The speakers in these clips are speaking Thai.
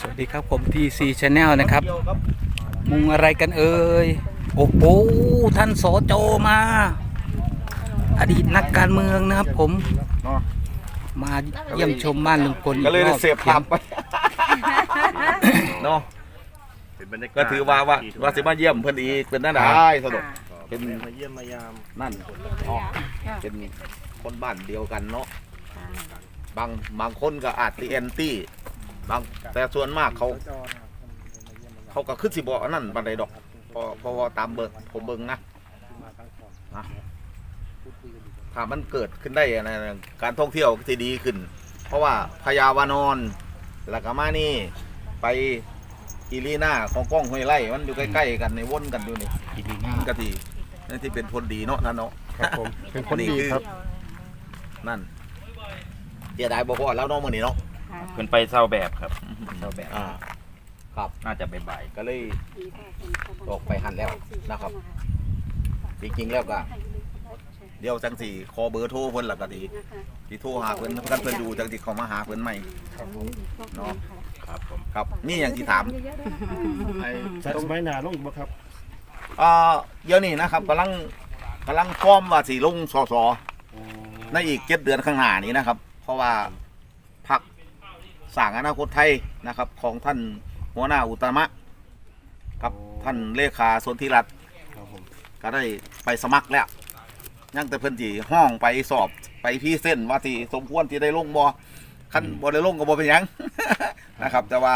สวัสดีครับผม TC Channel นะครับ มุงอะไรกันเอ่ย โอ้โห ท่านสจมา อดีตนักการเมืองนะครับผมเนาะมาเยี่ยมชมบ้านลุงพลอีก็เลยรได้อบเสพภาพไปเนาะเป็นบรรยากาศก็ถือว่าว่าว่าสิมาเยี่ยมเพิ่นอีกเป็นนั่นได้สนุกเป็นมาเยี่ยมมายามนั่นอ๋อเป็นคนบ้านเดียวกันเนาะบางบางคนก็อาจตีแอนตี้ บางแต่ส่วนมากเขา เขาก็ขึ้นสิบอกนั่นบันไดดอกเพอเพราะว่าตามเบิกผมเบิ่งนะนะถ้ามันเกิดขึ้นได้อะนะการท่องเที่ยวที่ดีขึ้น เพราะว่าพญาวานอนแล้วก็มานี่ไปอีลีน่าของกล้องห้วยไร่มันอยู่ใกล้ๆกันในวนกันอยู่นี่อีดีง่ามันก็ทีนั่นที่เป็นผลดีเนาะนั่นเนาะครับผมเป็นคนดีครับ นั่นเสียดายบ่พอแล้วเนาะมื้อนี้เนาะ เพิ่นไปเศร้าแบบครับเศร้าแบบ อ่าครับ น่าจะบ่ายก็เลย ออกไปหันแล้วนะครับ จริงๆแล้วก็เดี๋ยวจังสี่คอเบอร์โทรเพิ่นและก็ดีที่โทรหาเพิ่นกันเพิ่นอยู่จังสิเขามาหาเพิ่นใหม่เนาะๆครับผมครับนี่อย่างที่ถามไอ้สัตว์สมัยหนาลงบ่ครับเอ่อเดี๋ยวนี้นะครับกำลังกำลังฟอร์มว่าสิลงสสในอีกเจ็ดเดือนข้างหน้านี้นะครับ เพราะว่าพรรค สร้างอนาคตไทยนะครับ ของท่านหัวหน้าอุตตมะกับท่านเลขาสนธิรัตน์ครับผมก็ได้ไปสมัครแล้วยังแต่เพิ่นที่ห้องไปสอบไปพรี่เส้นว่าที่สมควรที่ได้ลงบ่คันบ่ได้ลงก็บ่เป็นหยัง นะครับ แต่ว่า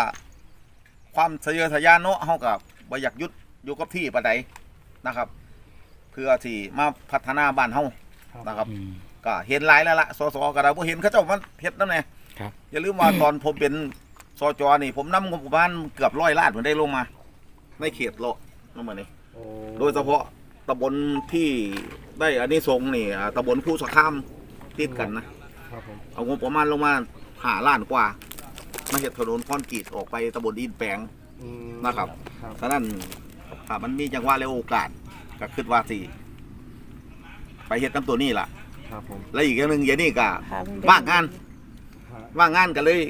ความทะเยอทะยานเนาะเฮากับบ่อยากหยุดอยู่กับที่ปานใดนะครับ เพื่อที่มาพัฒนาบ้านเฮานะครับอืมก็เห็นหลายแล้วล่ะสสก็ได้บ่เห็นเขาเจ้ามันเฮ็ดนำแน่ ครับ อย่าลืมว่าตอนผมเป็นสจนี่ ผมนำงบประมาณเกือบร้อยล้านผมได้ลงมา ในเขตโลกนั่นมานี่โอ้โดยเฉพาะตำบลที่ได้อันนี้สงส์นี่อ่าตำบลผู้สะข้ามติดกันนะ ครับผมเอางบประมาณลงมาหาล้านกว่า มาเห็ดถนนคอนกรีตออกไปตำบลอินแปลง อืมนะครับ ครับ ฉะนั้นถ้ามันมีจังหวะและโอกาสก็คิดว่าสิไปเห็ดน้ำตัวนี้ล่ะ ครับผม และอีกอย่างหนึ่งอย่างนี้ก็ว่างงานฮะ ว่างงานกันเลย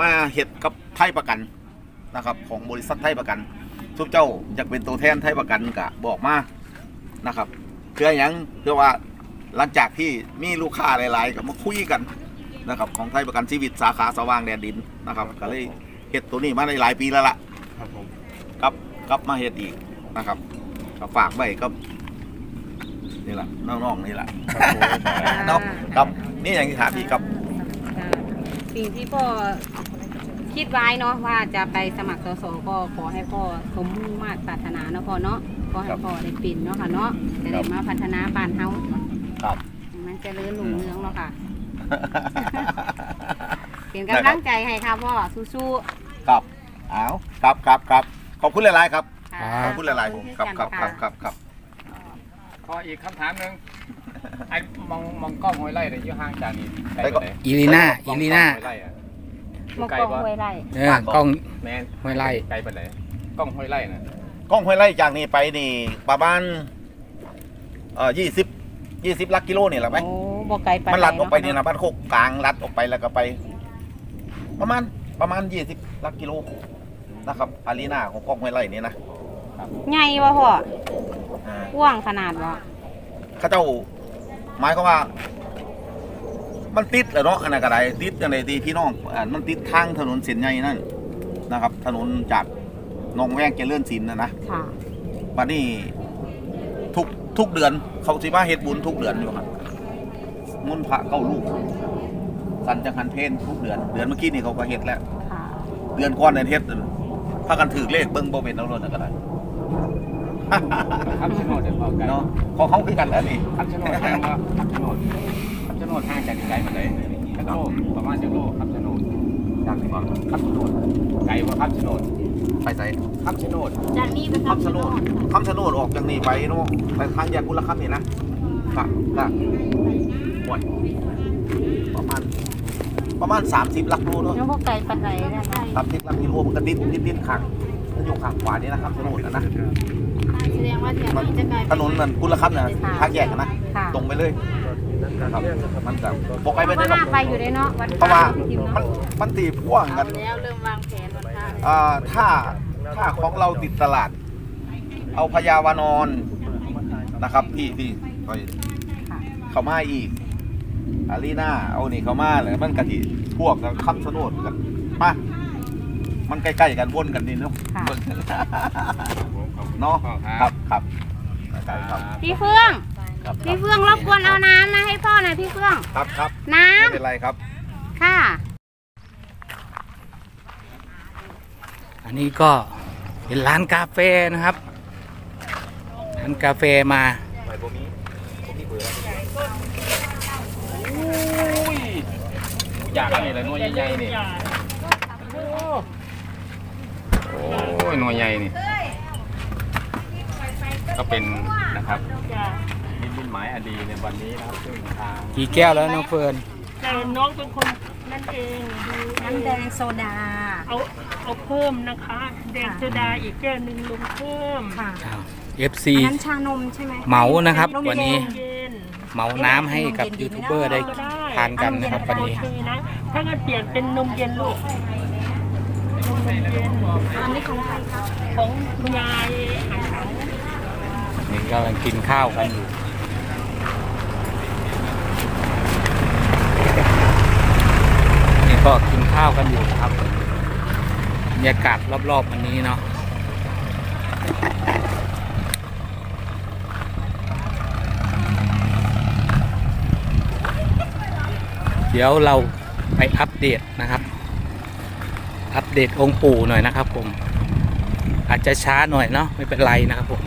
มาเห็ดกับไทยประกันนะครับ ของบริษัทไทยประกันทุกเจ้าอยากเป็นตัวแทนไทยประกันก็บอกมานะครับเพื่ออย่างเพื่อว่าหลังจากที่มีลูกค้าหลายๆก็มาคุยกันนะครับของไทยประกันชีวิตสาขาสว่างแดนดินนะครับก็เลยเห็ดตัวนี้มาในหลายปีแล้วล่ะครับผมครับกลับมาเห็ดอีกนะครับก็ฝากไว้ก็นี่แหละน้องๆนี่แหละครับผมเนาะครับนี่อย่างที่ถามพี่ครับค่ะ สิ่งที่พ่อคิดไว้เนาะว่าจะไปสมัครสสก็ขอให้พ่อสมมุ่งมาตรปรารถนาเนาะพ่อเนาะขอให้พ่อได้เป็นเนาะค่ะเนาะจะได้มาพัฒนาบ้านเฮาครับมันเจะเลื่อนลุ่งเรืองเนาะค่ะเป็นกำลังใจให้ค่ะพ่อสู้ครับเอาครับครับครับขอบคุณหลายๆครับๆค่ะขอบคุณหลายๆครับครับครับครับครับขออีกคำถามหนึ่ง ไอ้มองมองกล้องห้วยไร่เนี่ยอยู่ห่างจากนี่ไกลไปกก่อว่านไหนอีลีน่าอีลีน่าห้วยไร่อะมองไกลกองปะห้วยไร่เออกล้องแม่นห้วยไร่ไกลไปไหนกล้องห้วยไร่น่ะกล้องห้วยไล่จากนี้ไปนี่ประมาณเอ่อยี่สิบยี่สิบลักกิโลนี่แหละไหม โอ้บ่ไกลไปมันลัดออกไปนี่เานะบ้านโคกกลางลัดออกไปแล้วก็ไป ประมาณประมาณยี่สิบลักกิโลนะครับอารีนาของกล้องห้วยไล่นี่นะใหญ่บ่พ่ออ่ากว้างขนาดบ่เข้าเจ้า หมายความว่า มันติดเหรอเนาะอันนั้นก็ได้ติดอะไรตีพี่น้องอ่ามันติดทางถนนเส้นใหญ่นั่นนะครับ ถนนจากหนองแวงเจริญศิลป์นะนะค่ะวันนี้ทุกทุกเดือนเขาสิมาเฮ็ดบุญทุกเดือนอยู่ครับมุนต์พระเก้าลูกสันจังหันเพนทุกเดือน เดือนเมื่อกี้นี่เขาก็เฮ็ดแล้ว ค่ะ เดือนก่อนเนี่ยเฮ็ดพากันถือเลขเบิ่งบ่เป็นเอารถก็ได้ คำชะโนดเดี๋ยวพอไกลเนาะของเขาคือกันแล้วนี่คำชะโนดห่างว่าคำชะโนดคำชะโนดห่างจากนี่ไกลไปไหนจักโลประมาณจักโลคำชะโนดจากนี่บ่คำชะโนดไกลกว่าคำชะโนดไปใส่คำชะโนดจากนี้ไปคำชะโนดคำชะโนดออกจากนี่ไปเนาะไปทางแยกกุลคำนี่นะค่ะค่ะห่วยประมาณประมาณ 30ลักโลเนาะยังบ่ไกลปานใดนะคะครับติดลักกิโลมันก็ติดติดติดขังมันอยู่ข้างขวานี่นะครับถนนนะนะ แสดงว่าแถวนี้จะไกลไปถนนนั่นกุลคำนะทางแยกอะนะค่ะตรงไปเลยนะครับมันจะบกไกลไปก็ได้หรอกน่าไปอยู่เลยเนาะวันเพราะว่าพี่ทิมมันเนาะมันตีพ่วงกัน แล้วเริ่มวางแผนวันข้าอ่าถ้าถ้าของเราติดตลาด เอาพญาวานอนนะครับที่ที่ไปเขามาอีกอารีนาเอานี่เขามาเลยมันกะทิพวกกับคำสนดกันมา มันใกล้ๆกันวนกันนี่เนาะค่ะ เนาะครับครับใกล้ครับพี่เฟื่อง ครับพี่เฟื่องรบกวนเอาน้ำมาให้พ่อหน่อยพี่เฟื่อง ครับครับน้ไม่เป็นไรครับำค่ะ อันนี้ก็เป็นร้านกาแฟนะครับ ร้านกาแฟมาอยากนี่แหละหน่วยใหญ่ๆนี่โอ้ ยหน่วยใหญ่นี่ ก็เป็นนะครับนิมิตหมายอดีในวันนี้นะครับซึ่งทางกี่แก้วแล้วน้องเฟิร์นแต่น้องเป็นคนนั่นเองดูน้ำแดงโซดา เอาเอาเพิ่มนะคะ แดงโซดาอีกแก้วหนึ่งลงเพิ่มค่ะเอฟซีอันนั้นชานมใช่ไหมเหมานะครับวันนี้ เย็นเหมาน้ำให้กับยูทูบเบอร์ได้ก็ได้ทานกันนะครับวันโอนี้เคนะ ถ้างั้นเปลี่ยนเป็นนมเย็นลูกนมเย็น อันนี้ของใครคะของคุณยายหันเขานี่กำลังกินข้าวกันอยู่นี่ก็กินข้าวกันอยู่ครับบรรยากาศรอบๆวันนี้เนาะเดี๋ยวเราไปอัปเดตนะครับ อัปเดตองค์ปู่หน่อยนะครับผม อาจจะช้าหน่อยเนาะไม่เป็นไรนะครับผม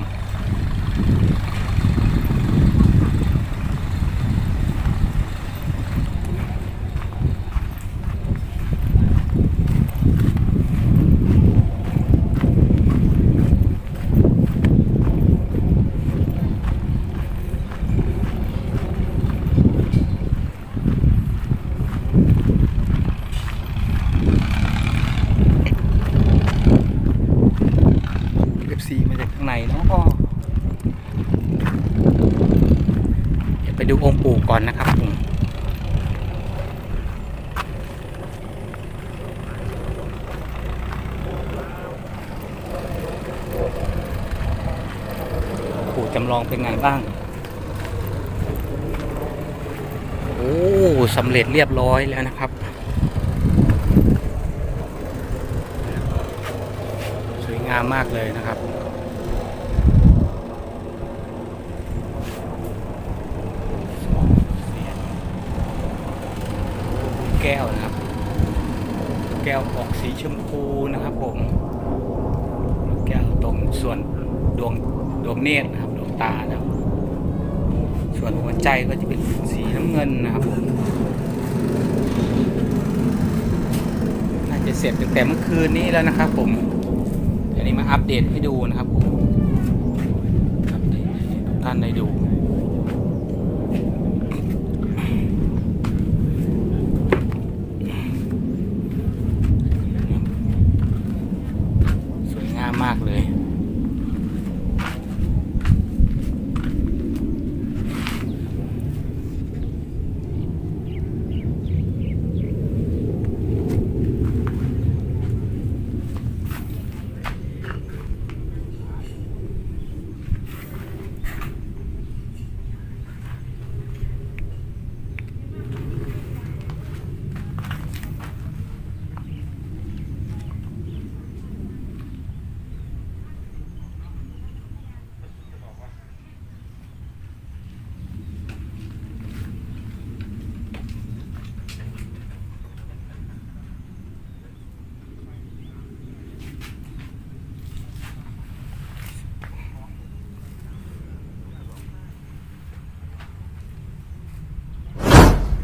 เอฟซีมาจากข้างในเนาะเไปดูองค์ปู่ก่อนนะครับผมปู่จำลองเป็นไงบ้าง โอ้สำเร็จเรียบร้อยแล้วนะครับ สวยงามมากเลยนะครับ แก้วนะครับแก้วออกสีชมพูนะครับ ผมแก้วตรงส่วนดวงดวงเนตรนะครับ ดวงตานะครับ ส่วนหัวใจก็จะเป็นสีน้ำเงินนะครับผมน่าจะเสร็จตั้งแต่เมื่อคืนนี้แล้วนะครับ ผมอันนี้มาอัปเดตให้ดูนะครับผมอัปเดตให้ทุกท่านได้ดู สวยงามมากเลย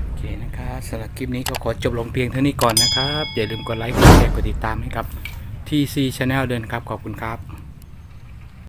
โอเคนะครับ สำหรับคลิปนี้ก็ขอจบลงเพียงเท่านี้ก่อนนะครับ อย่าลืมกดไลค์กดแชร์กดติดตามให้กับ TC Channel เดินครับ ขอบคุณครับ